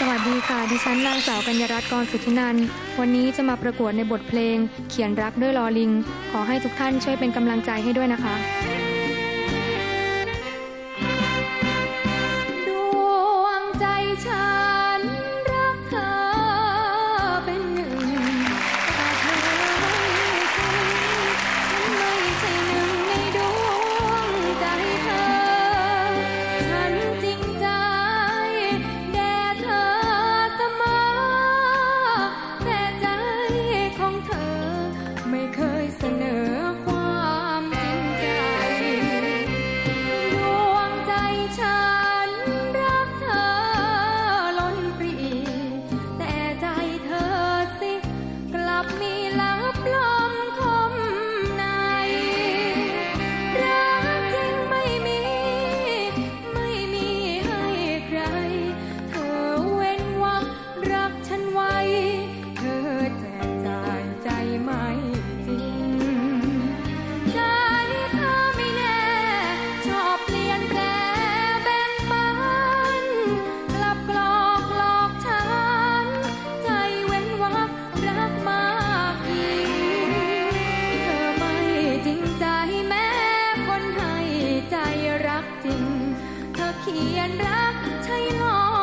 สวัสดีค่ะ ดิฉันนางสาวกัญญรัตน์กรสุธินัน วันนี้จะมาประกวดในบทเพลง เขียนรักด้วยลอลิง ขอให้ทุกท่านช่วยเป็นกำลังใจให้ด้วยนะคะ เทียนรักใช่หรอ